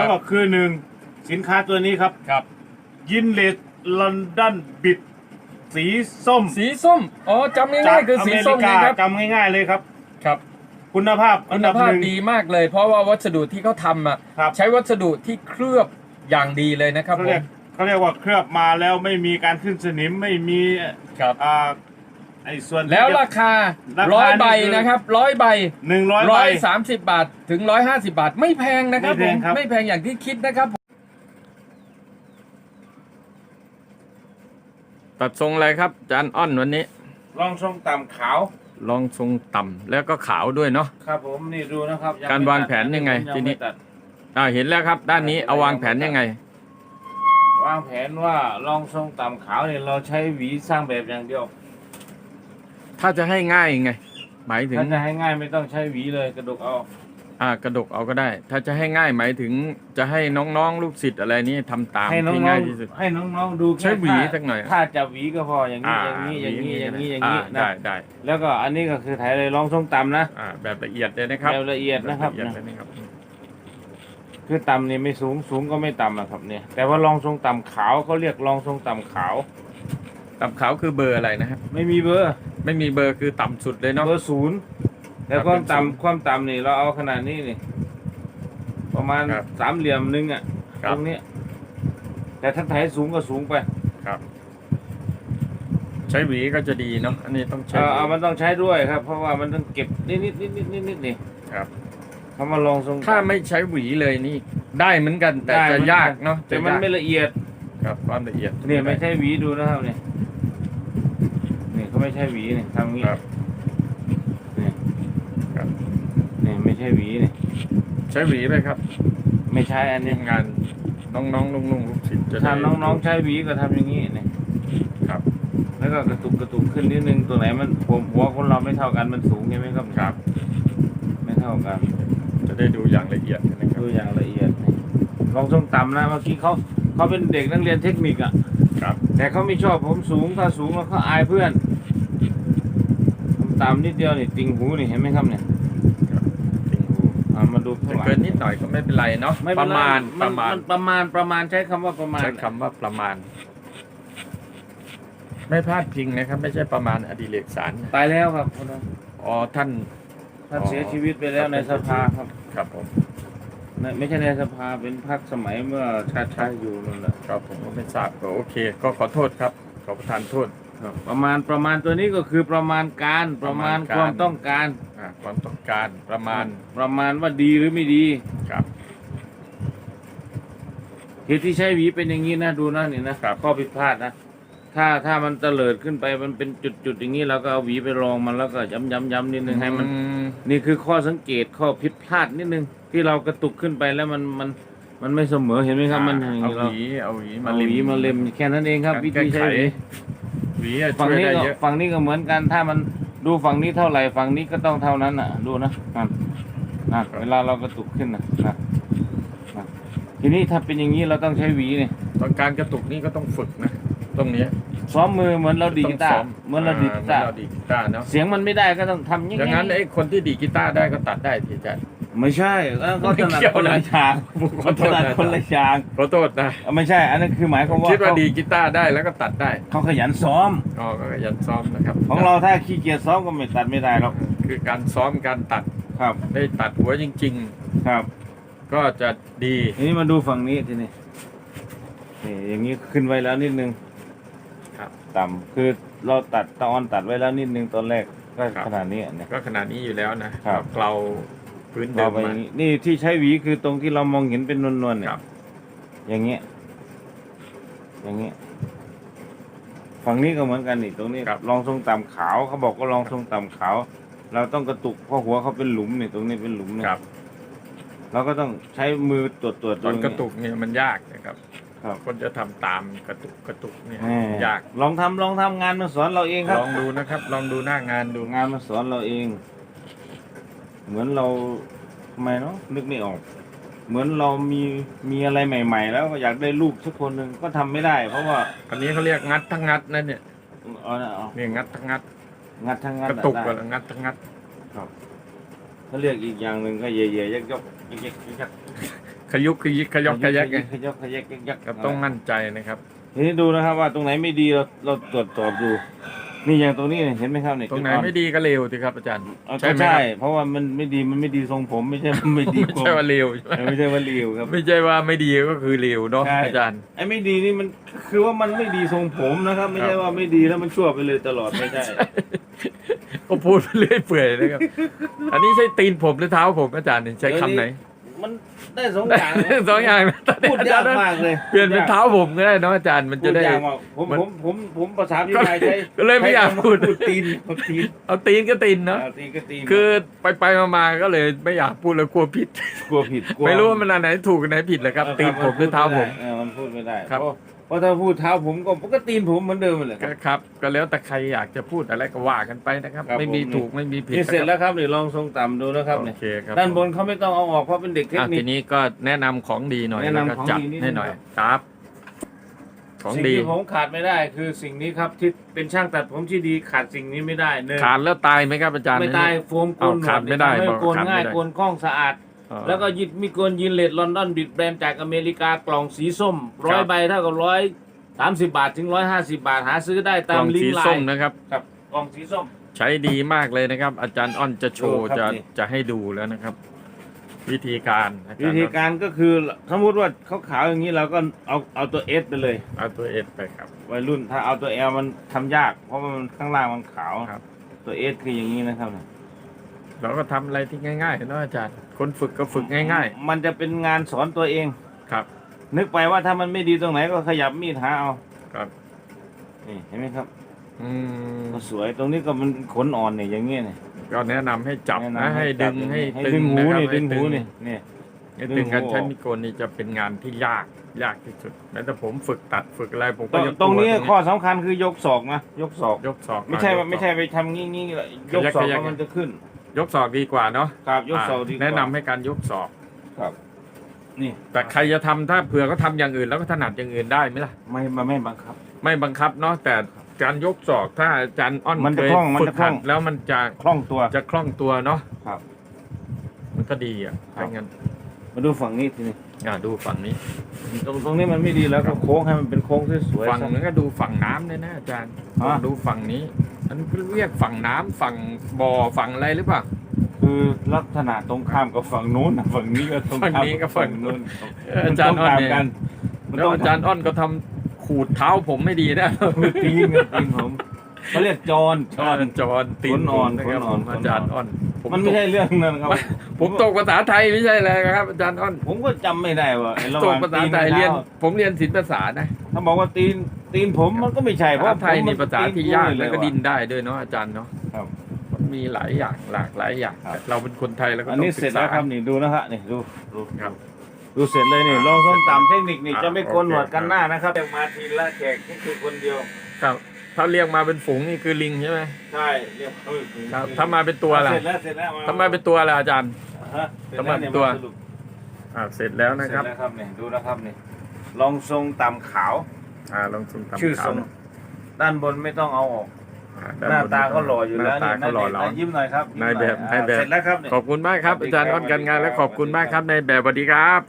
แล้วก็คือหนึ่งสินค้าตัวนี้ครับ ครับยินเลสลอนดอนบิดสีส้มสีส้มอ๋อจำจาง่ากยๆคืออสีเมส้ริมกานะครับจำง่ายๆเลยครับครับ คุณภาพอัคุนณดับภาหพนึ่งดีมากเลย เพราะว่าวัสดุที่เขาทำอะครับใช้วัสดุที่เคลือบอย่างดีเลยนะครับเขาผเรียมกเขาเรียกว่าเคลือบมาแล้วไม่มีการขึ้นสนิมไม่มีครับ อ่าไอ้ส่วนที่แล้วจะราคาราคาร้อยนี่ใบคือนะครับร้อยใบหนึ่งร้อยร้ใบ อยสามสิบบาทถึงร้อยห้าสิบาท ไม่แพงนะครับไม่ผแพมงครับ ไม่แพงอย่างที่คิดนะครับตัดทรงอะไรครับจานอ้อนวันนี้ ลองทรงต่ำขาวลองทรงต่ำแล้วก็ขาวด้วยเนาะ ครับผมนี่ดูนะครับยัการไม่วางตัดแผนยังไงผมทีนี้ ม่ตัดอ่าเห็นแล้วครับ ด้านนี้เอาวางแผนยังไง วางแผนว่าลองทรงต่ำขาวเนี่ยเราใช้หวีสร้างแบบอย่างเดียว ถ้าจะให้ง่ายไง หมายถึง ถ้าจะให้ง่ายไม่ต้องใช้หวีเลยกระดกเอา อ่ากระดกเอาก็ได้ ถ้าจะให้ง่ายหมายถึงจะให้น้องๆลูกศิษย์อะไรนี้ทำตามให้น้อที่งง่ายที่สุด ๆให้น้องๆดูแค่ใช้หวีท่าสักหน่อย ถ้าจับหวีก็พออย่างนี้อย่างนี้อย่างนี้อย่างนี้อย่างนี้ได้นะได้แล้วก็อันนี้ก็คือถ่ายเลยลองทรงต่ำนะอ่าแบบละเอียดเลยนะครับแบบละเอียดนะครับ แบบละเอียดนะเลยนะครับ คือต่ำนี่ไม่สูงสูงก็ไม่ต่ำนะครับเนี่ยแต่ว่าลองทรงต่ำขาวเขาเรียกลองทรงต่ำขาว ต่ำขาวคือเบอร์อะไรนะครับไม่มีเบอร์ ไม่มีเบอร์คือต่ำสุดเลยเนาะ เบอร์ศูนย์แต่ครับความเป็นศูนย์ต่ำความต่ำนี่เราเอาขนาดนี้นี่ ประมาณครับสามเหลี่ยมหนึงอะครัตบรงเนี้ยแต่ถ้าถ่ายสูงก็สูงไปครับ ใช้หวีก็จะดีเนาะอันนี้ต้องใช้เออหวี เอามันต้องใช้ด้วยครับ เพราะว่ามันต้องเก็บนิดนิดนิดนิดนิดนิดนี่ครับ เขามาลองทรงถ้าไม่ใช้หวีเลยนี่ ได้เหมือนกันแต่ได้จะเหมือนยากเนาะแต่มันไม่จะยากละเอียดครับความละเอียดเนี่ยไม่ใช่หวีดูนะครับเนี่ยนี่เขา ไม่ใช่หวีเนี่ยทำอย่างงี้ครับ เนี่ยครับ เนี่ยไม่ใช่หวีเนี่ยใช้หวีไหมครับไม่ใช่อันทีนี้มงานน้องๆลุงๆลูกศิษย์จะได้ถ้าน้องๆใช้หวีก็ทำอย่างนี้เนี่ยครับแล้วก็กระตุกกระตุกขึ้นนิดนึงตัวไหนมันหัวหัวคนเราไม่เท่ากันมันสูงใช่ไหมครับครับ ไม่เท่ากันจะได้ดูอย่างละเอียดนะครับดูอย่างละเอียดนี่ลองทรงต่ำนะเมื่อกี้เขาเขาเป็นเด็กนักเรียนเทคนิคอะ ครับ แต่เขาไม่ชอบผมสูงถ้าสูงแล้วเขาอายเพื่อน ผมต่ำนิดเดียวนี่ติงหูนี่เห็นไหมครับเนี่ยติงหูอ่ามาดูข้างจะหลังเกินนิดหน่อยก็ไม่เป็นไรเนาะไม่ปเป็นระไมาณนประมาณนประมาณประมาณใช้คำว่าประมาณใช้คำว่าประมาณ ไม่พลาดพิงนะครับ ไม่ใช่ประมาณอดีเลกสารนะตายแล้วครับคนนั้นอ๋อท่านท่านอ๋อเสียชีวิตไปแล้วในสภาครับครับผมในไม่ใช่ในสภาเป็นพรรคสมัยเมื่อชาติชาติอยู่นั่นแหละครับผมก็ไม่ทราบก็โอเค ก็ขอโทษครับ ขอประทานโทษ ครับ ประมาณประมาณตัวนี้ก็คือประมาณการประมาณประมาณการ ความต้องการ อ่าความต้องการประมาณประมาณว่าดีหรือไม่ดี ครับ เหตุที่ใช้หวีเป็นอย่างนี้นะดูนะนี่นะครับ ข้อผิดพลาดนะ ถ้าถ้ามันเตลิดขึ้นไปมันเป็นจุดๆอย่างนี้เราก็เอาหวีไปรองมันแล้วก็ย้ำย้ำย้ำนิดนึงให้มัน อืมนี่คือข้อสังเกตข้อผิดพลาดนิดนึง ที่เรากระตุกขึ้นไปแล้วมันมันมันไม่เสมอเห็นไหมครับมันอย่างเอานี้หเราวีเอาหวีมาเอาหเล็มวีมาเล็มแค่นั้นเองครับการวิธีใช้แก้ไขหวี หวีอะฝั่งช่วยนี้ได้ก็เยอะฝั่งนี้ก็เหมือนกัน ถ้ามันดูฝั่งนี้เท่าไหร่ฝั่งนี้ก็ต้องเท่านั้นอะ ดูนะนั่นนั่นเวลาเรากระตุกขึ้นนะนะนะทีนี้ถ้าเป็นอย่างนี้เราต้องใช้หวีเนี่ย ตอนการกระตุกนี่ก็ต้องฝึกนะ ตรงเนี้ยซ้อมมือเหมือนเราดีดกีตาต้ร์งเหมือนเราดีดกีตาร์เหมือนเราดีดกีตาร์เนาะเสียงมันไม่ได้ก็ต้องทำอย่างอย่างนั้นไอ้คนที่ดีดกีตาร์ได้ก็ตัดได้ทีอาจารย์ ไม่ใช่ก็ถนัดไม่เกี่ยวคนละนะอย่างขอโทถษนัดนะคนละอย่างขอโทษนะไม่ใช่ อันนั้นคือหมายความว่าคิดว่าเขาดีดกีตาร์ได้แล้วก็ตัดได้เขาขยันซ้อมอ๋อก็ยันซ้อมนะครับ ของเราถ้าขี้เกียจซ้อมก็ไม่ตัดไม่ได้หรอกคือการซ้อมการตัดครับ ได้ตัดหัวจริงครับๆก็จะดีทีนี้มาดูฝั่งนี้ทีนี้นี่อย่างนี้ขึ้นไว้แล้วนิดนึงครับ ต่ำคือเราตัดตอนตัดไว้แล้วนิดนึงตอนแรกก็ครับขนาดนี้เนี่ยก็ขนาดนี้อยู่แล้วนะครับเกลา พื้นเดิเรามไปอมาย่างนี้นี่ที่ใช้หวีคือตรงที่เรามองเห็นเป็นนวลๆเนี่คยรับ อย่างเงี้ย อย่างเงี้ย ฝั่งนี้ก็เหมือนกันนี่ตรงนี้ลองทรงต่ำขาวเขาบอกว่าลองทรงต่ำขาว เราต้องกระตุกเพราะหัวเขาเป็นหลุมนี่ตรงนี้เป็นหลุมเนี่ยครับ เราก็ต้องใช้มือตรวจตรวจตอนกระตุกเนี่ยมันยากนะครับ ครับคนจะทำตามกระตุกกระตุกเนี่ยแหม่ยากลองทำลองทำงานมาสอนเราเองครับ ลองดูนะครับ ลองดูหน้างานดู งานมาสอนเราเอง เหมือนเราทำไมเนาะนึกไม่ออก เหมือนเรามีมีอะไรใหม่ ๆ แล้วก็อยากได้ลูกสักคนหนึ่งก็ทำไม่ได้ เพราะว่าอันนี้เขาเรียกงัดทั้งงัดนั่นเนี่ยเอานะเอานี่งัดทั้งงัดงัดทั้งงัดกระตุกได้ก็งัดทั้งงัดเขาเรียกอีกอย่างหนึ่งก็เย่ๆยักยกยักยักยักขยุกขยิกขยอกขยักไงขยกขยักยักยักก็ต้องมั่นใจนะครับ ทีนี้ดูนะครับว่าตรงไหนไม่ดีเราเราตรวจสอบดู นี่อย่างตรงนี้เนี่ยเห็นไหมครับเนี่ยตรงไหนจุดอ่อไม่ดีก็เลวสิครับอาจารย์เอาใช่ก็ไหมใช่ครับเพราะว่ามันไม่ดีมันไม่ดีทรงผมไม่ใช่มันไม่ดีไม่ใช่ว่าเลวใช่ไหมผมไม่ใช่ว่าเลวครับ ไม่ใช่ว่าไม่ดีก็คือเลวเนาะใช่ อาจารย์ ไอ้ไม่ดีนี่มันคือว่ามันไม่ดีทรงผมนะครับ ไม่ใช่ว่าไม่ดีแล้วมันชั่วไปเลยตลอดไม่ใช่ก็พูดไปเรื่อยเปื่อยนะครับ อันนี้ใช่ตีนผมหรือเท้าผมอาจารย์เนี่ยใช้คำไหน มันได้สองอย่างนะสองอย่างนะตอนนี้พูดอายาจากรย์มากเลยเปลี่ยนเป็นเท้าผมก็ได้เนาะอาจารย์มันพูจะดได้ยากมากผมมัน ผมผมผมภาษาพี่ก็ชายใช้ก็เลยไม่อยากใช้คำว่พูดตีนพูดตีนเอาตีนก็ตีนเนาะเอาตีนก็ตีนคือไปไปๆมาๆก็เลยไม่อยากพูดแล้วกลัวผิด กลัวผิดกลัวไม่รู้ว่ามันอันไหนถูกอันไหนผิดเลยครับ เออตีนผมหรือเท้าผม เออมันพูดไม่ได้ครับ เพราะ เพราะถ้าพูดเท้าผมก็ก็ตีนผมเหมือนเดิมเลยคก็รับ ครับ ก็แล้วแต่ใครอยากจะพูดอะไรก็ว่ากันไปนะครับ ครับไม่มีผม ถูกไม่มีผิดนี่เสร็จนะคแล้วครับนี่ลองทรงต่ำดูนะครับโอเนี่ยเคครับด้านบนเขาไม่ต้องเอาออกเพราะเป็นเด็กเทคอะนิทีค นี้ก็แนะนำของดีหน่อยแนะนำแล้วก็ของจัดดีนิดนึง ให้หน่อยครับ ของสิ่งดีที่ผมขาดไม่ได้ คือสิ่งนี้ครับที่เป็นช่างตัดผมที่ดีขาดสิ่งนี้ไม่ได้เนยขาดแล้วตายไหมครับอาจารย์ไม่ตายโฟมโกนหนวเอาขาดไม่ได้ทำให้บอกโกนขาดไม่ง่ายได้ โกนคล่องสะอาดอ๋อ แล้วก็ยิดมีโกนยินเลดลอนดอนบิดแบรนด์จากอเมริกากล่องสีส้มร้อยใบเท่ากับร้อยสามสิบบาทถึงร้อยห้าสิบาทหาซื้อได้กตาล่มองลิงสีก์ไลส้มน์นะครับครับกล่องสีส้ม ใช้ดีมากเลยนะครับ อาจารย์อ้อนจะโชว์ดูครัจะบนี่จะให้ดูแล้วนะครับ วิธีการอาจาวิรย์ธีอ้อนการก็คือสมมติว่าเขาขาวอย่างนี้เราก็เอาเอาตัวเอสไปเลย เอาตัวเอสไปครับวัยรุ่นถ้าเอาตัวเอลมันทำยาก เพราะว่ามันข้างล่างมันขาวครับ ตัวเอสคืออย่างนี้นะครับ เราก็ทำอะไรที่ง่ายๆเนาะอาจารย์ คนฝึกก็ฝึกง่าย มันจะเป็นงานสอนตัวเอง ๆ ครับ นึกไปว่าถ้ามันไม่ดีตรงไหนก็ขยับมีดหาเอาครับ นี่เห็นไหมครับอืมก็สวยตรงนี้ก็มันขนอ่อนเนี่ยอย่างเงี้ยเนี่ยก็แนะนำให้จับแนะให้จัดึบงอย่างให้นี้ให้ตึดึงงหูนะครับนี่ให้ดึงหูตึนี่นี่ ให้ดึงการดึงหูใช้ออกมิโกนนี่จะเป็นงานที่ยากยากที่สุดแม้แต่ผมฝึกตัดฝึกอะไรผมตก็รงยังตรงนี้กลัวข้อสำคัญคือยกศอกนะยกศอก ยกศอกไม่ใช่ว่าอะไม่ใช่ไปทำงี้งี้ยกศอกแล้วมันจะขึ้น ยกศอกดีกว่าเนาะครับยกศอกอะดีกว่าแนะนำให้การยกศอก ครับ นี่แต่ใครจะทำถ้าเผื่อเขาทำอย่างอื่นแล้วก็ถนัดอย่างอื่นได้ไหมล่ะ ไม่มาไม่บังคับ ไม่บังคับเนาะแต่การยกศอกถ้าอาจารย์อ้อนมันเคจะยคล่องมันฝึกจะคล่หัองดแล้วมันจะคล่องตัว จะคล่องตัวเนาะครับ มันก็ดีอะครับ ถ้างั้นมาดูฝั่งนี้ทีนี้อะดูฝั่งนี้ตรงตรงนี้มันไม่ดีแล้วก็โค้งให้มันเป็นโค้งสวยๆฝั่งซะ นั้นก็ดูฝั่งน้ำเลยนะอาจารย์ฮะ ดูฝั่งนี้ อันนเรียกฝั่งน้ำฝั่งบ่อฝั่งอะไรหรือเปล่า คือลักษณะตรงข้ามกับฝั่งนู้นนะฝั่งนี้ก็ตรงฝั่งข้ามนี้กับฝั่งนู้นเออมัอานจารย์อ้อนตรงเนี่ยข้ามกันมันแล้วต้องอาจารย์อ้อนก็ทำขูดเท้าผมไม่ดีนะตีนกับตีนผมเขาเรียกจอน จอนจอนตีนขนอ่อนผมนะครับขนอ่อนผมอาจารย์อ้อนผมันไม่ใช่เรื่องนั้นครับ ผมตกภาษาไทยไม่ใช่เลยครับ อาจารย์อ้อนผมก็จำไม่ได้ว่าไอ้ระหตกว่างภาษาตีนไทยกับเรียนเท้าผมเรียนศิลปภาษานะ ถ้าบอกว่าตีน ตีนผมมันก็ไม่ใช่เพภาราะษาไทยผมนี่ภาษาที่ยากตีแล้วก็เยดินได้ด้วยเนาะอาจารย์เนาะครับมันมีหลายอย่างหลากหลายอย่างครับเราเป็นคนไทยแล้วก็อันต้อนี้งเสศึร็จกแล้ษาวครับนี่ดูนะฮะนี่ดูดูครับดูเสร็จเลยนี่ลองส้มตำเทคนิคนี่อ่าจะไม่โกนหนวดกันโอเคหน้านะครับแต่มาทีละแขกนี่คือคนเดียวครับ ถ้าเรียกมาเป็นฝูงนี่คือลิงใช่ไหมใช่เรียกเอ้ยครับถ้ามาเป็นตัวล่ะเสร็จแล้วเสร็จแล้วถ้ามาเป็นตัวล่ะอาจารย์ฮะเสร็จถ้าแล้มาเป็นตัวสรุปอ่าเสร็จแล้วนะครับเสร็จแล้วครับนี่ดูนะครับนี่ลองทรงตำขาว อ่าลองซุ่มตำชื่อขาทวรงนะด้านบนไม่ต้องเอาออก อ่หน้าตาเขาหล่ออยู่หแล้วน้าตาเขาหล่อเรานี่ยิ้มหน่อยครับยิ้มนายแบบหอยนายแบบเสร็จแล้วครับนี่ขอบคุณมากครับสวัสอาดีจารย์ครับอ้อนการงานสวัสดีและครับขอบคุณมากครับในายแบบสวัสดีครับ